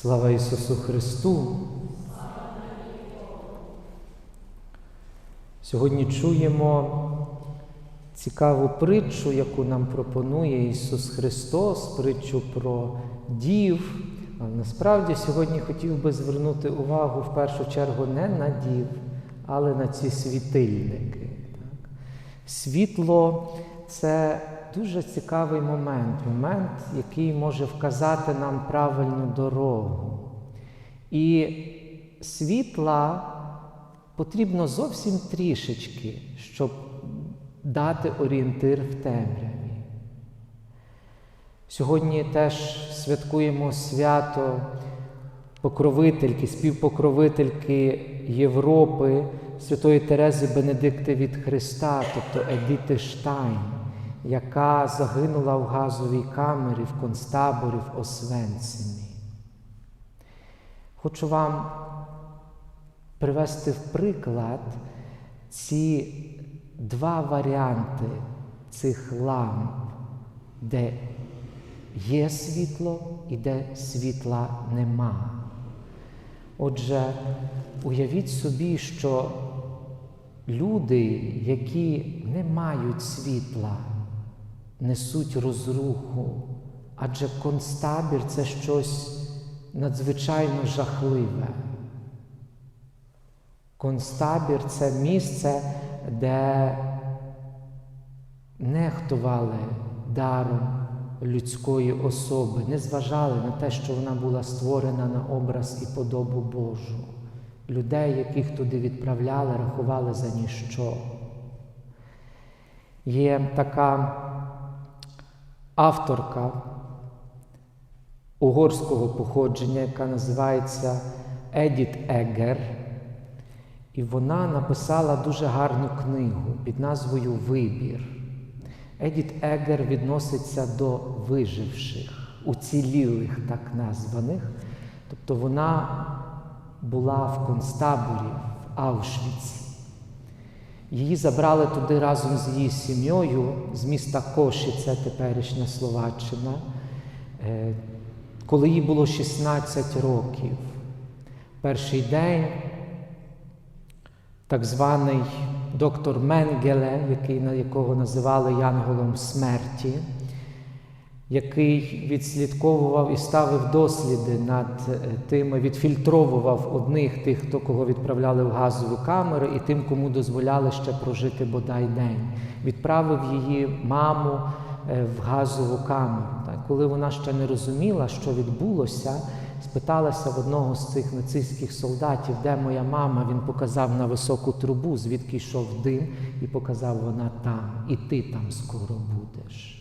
Слава Ісусу Христу! Сьогодні чуємо цікаву притчу, яку нам пропонує Ісус Христос, притчу про дів. Але насправді сьогодні хотів би звернути увагу в першу чергу не на дів, але на ці світильники. Світло це дуже цікавий момент, момент, який може вказати нам правильну дорогу. І світла потрібно зовсім трішечки, щоб дати орієнтир в темряві. Сьогодні теж святкуємо свято покровительки, співпокровительки Європи, Святої Терези Бенедикти від Христа, тобто Едіти Штайн, яка загинула в газовій камері в концтаборі в Освенцимі. Хочу вам привести в приклад ці два варіанти цих ламп, де є світло і де світла нема. Отже, уявіть собі, що люди, які не мають світла, несуть розруху, адже концтабір це щось надзвичайно жахливе. Концтабір це місце, де нехтували даром людської особи, не зважали на те, що вона була створена на образ і подобу Божу. Людей, яких туди відправляли, рахували за ніщо. Є така авторка угорського походження, яка називається Едіт Егер. І вона написала дуже гарну книгу під назвою Вибір. Едіт Егер відноситься до виживших, уцілілих, так названих. Тобто вона була в концтаборі в Аушвіці. Її забрали туди разом з її сім'єю з міста Коші, це теперішня Словаччина, е, коли їй було 16 років. Перший день так званий доктор Менгеле, який, якого називали Янголом смерті, який відслідковував і ставив досліди над тими, відфільтровував одних тих, хто кого відправляли в газові камери, і тим, кому дозволяли ще прожити бодай день. Відправив її маму в газову камеру. Коли вона ще не розуміла, що відбулося, спиталася в одного з цих нацистських солдатів, де моя мама, він показав на високу трубу, звідки йшов дим, і показав вона там, і ти там скоро будеш.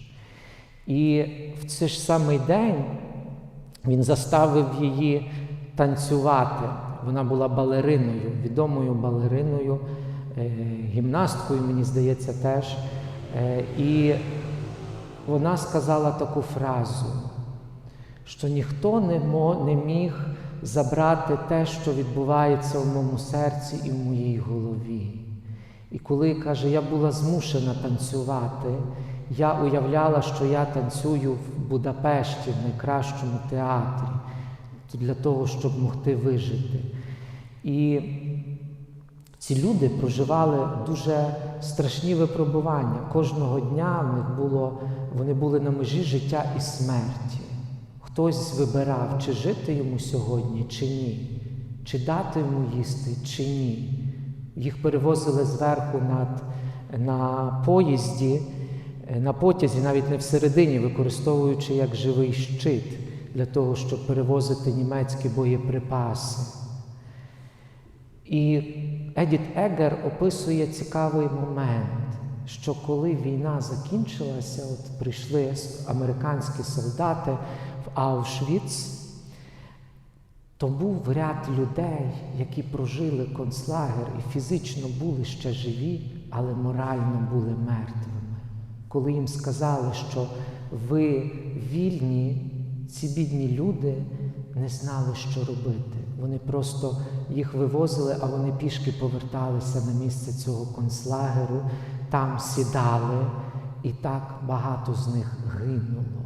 І в цей ж самий день він заставив її танцювати. Вона була балериною, відомою балериною, гімнасткою, мені здається, теж. І вона сказала таку фразу що ніхто не міг забрати те, що відбувається в моєму серці і в моїй голові. І коли каже, я була змушена танцювати, я уявляла, що я танцюю в Будапешті, в найкращому театрі, для того, щоб могти вижити. І ці люди проживали дуже страшні випробування. Кожного дня в них було, вони були на межі життя і смерті. Хтось вибирав, чи жити йому сьогодні, чи ні, чи дати йому їсти, чи ні. Їх перевозили зверху над, на поїзді, на потязі, навіть не всередині, використовуючи як живий щит для того, щоб перевозити німецькі боєприпаси. І Едіт Егер описує цікавий момент, що коли війна закінчилася, от прийшли американські солдати в Аушвіц, то був ряд людей, які прожили концлагер і фізично були ще живі, але морально були мертвими. Коли їм сказали, що ви вільні, ці бідні люди не знали, що робити. Вони просто їх вивозили, а вони пішки поверталися на місце цього концлагеру, там сідали, і так багато з них гинуло.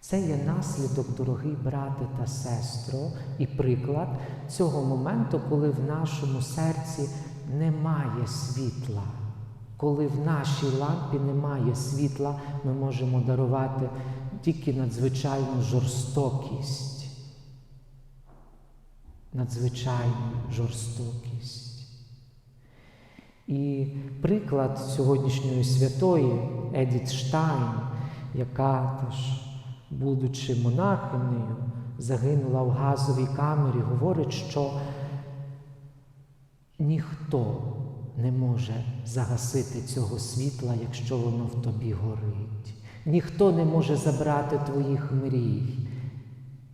Це є наслідок, дорогий брате та сестро, і приклад цього моменту, коли в нашому серці немає світла. Коли в нашій лампі немає світла, ми можемо дарувати тільки надзвичайну жорстокість. Надзвичайну жорстокість. І приклад сьогоднішньої святої Едіт Штайн, яка теж, будучи монахинею, загинула в газовій камері, говорить, що ніхто не може загасити цього світла, якщо воно в тобі горить. Ніхто не може забрати твоїх мрій,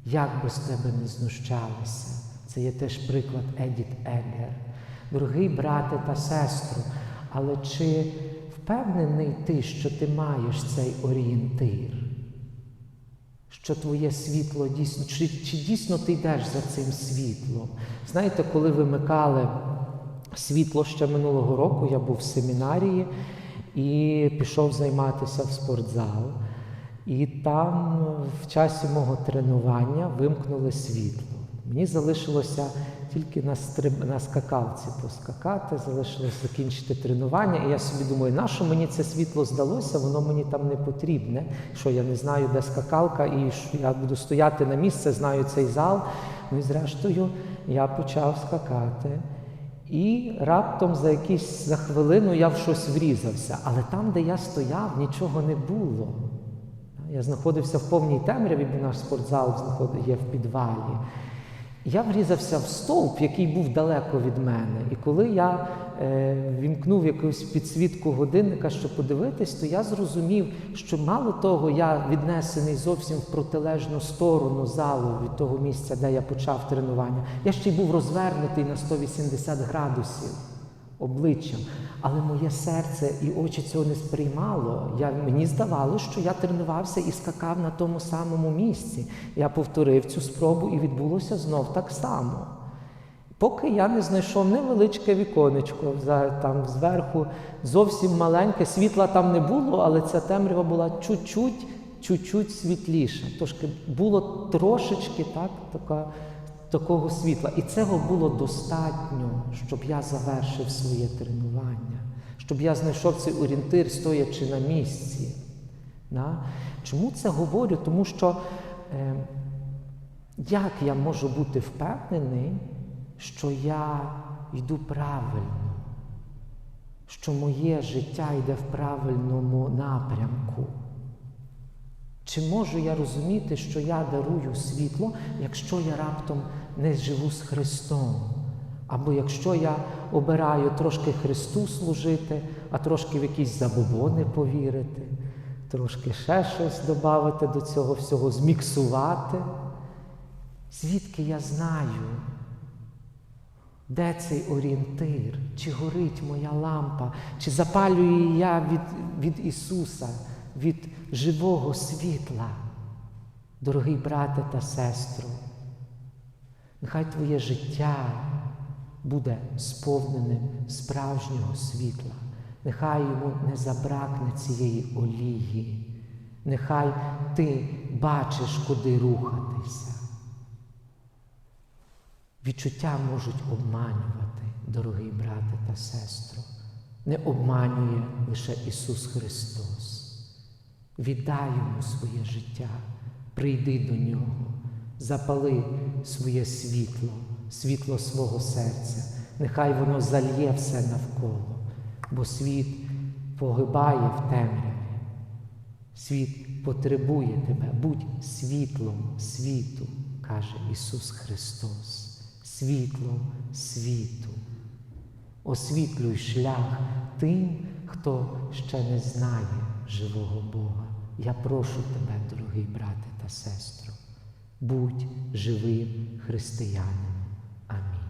як би з тебе не знущалися. Це є теж приклад Едіт Егер. Дорогий брате та сестру, але чи впевнений ти, що ти маєш цей орієнтир? Що твоє світло дійсно, чи, чи дійсно ти йдеш за цим світлом? Знаєте, коли вимикали світло ще минулого року, я був в семінарії і пішов займатися в спортзал. І там в часі мого тренування вимкнули світло. Мені залишилося тільки на стриб... на скакалці поскакати, залишилося закінчити тренування. І я собі думаю, на що мені це світло здалося, воно мені там не потрібне. Що я не знаю, де скакалка, і я буду стояти на місце, знаю цей зал. Ну і зрештою я почав скакати. І раптом за якісь за хвилину я в щось врізався. Але там, де я стояв, нічого не було. Я знаходився в повній темряві, бо наш спортзал є в підвалі. Я врізався в стовп, який був далеко від мене. І коли я е, вімкнув якусь підсвітку годинника, щоб подивитись, то я зрозумів, що мало того, я віднесений зовсім в протилежну сторону залу від того місця, де я почав тренування. Я ще й був розвернутий на 180 градусів обличчям. Але моє серце і очі цього не сприймало. Я, Мені здавалося, що я тренувався і скакав на тому самому місці. Я повторив цю спробу і відбулося знов так само. Поки я не знайшов невеличке віконечко там зверху, зовсім маленьке, світла там не було, але ця темрява була чуть-чуть, чуть-чуть світліша. Тож було трошечки так, така такого світла. І цього було достатньо, щоб я завершив своє тренування, щоб я знайшов цей орієнтир, стоячи на місці. Да? Чому це говорю? Тому що е, як я можу бути впевнений, що я йду правильно, що моє життя йде в правильному напрямку? Чи можу я розуміти, що я дарую світло, якщо я раптом не живу з Христом? Або якщо я обираю трошки Христу служити, а трошки в якісь забобони повірити, трошки ще щось додати до цього всього, зміксувати? Звідки я знаю, де цей орієнтир? Чи горить моя лампа, чи запалюю я від, від Ісуса? Від живого світла, дорогий брате та сестру. Нехай твоє життя буде сповненим справжнього світла, нехай йому не забракне цієї олії, нехай ти бачиш, куди рухатися. Відчуття можуть обманювати, дорогий брате та сестро. Не обманює лише Ісус Христос. Віддай йому своє життя, прийди до нього, запали своє світло, світло свого серця, нехай воно зальє все навколо, бо світ погибає в темряві. Світ потребує тебе, будь світлом світу, каже Ісус Христос, світлом світу. Освітлюй шлях тим, хто ще не знає живого Бога. Я прошу тебе, дорогий брате та сестро, будь живим християнином. Амінь.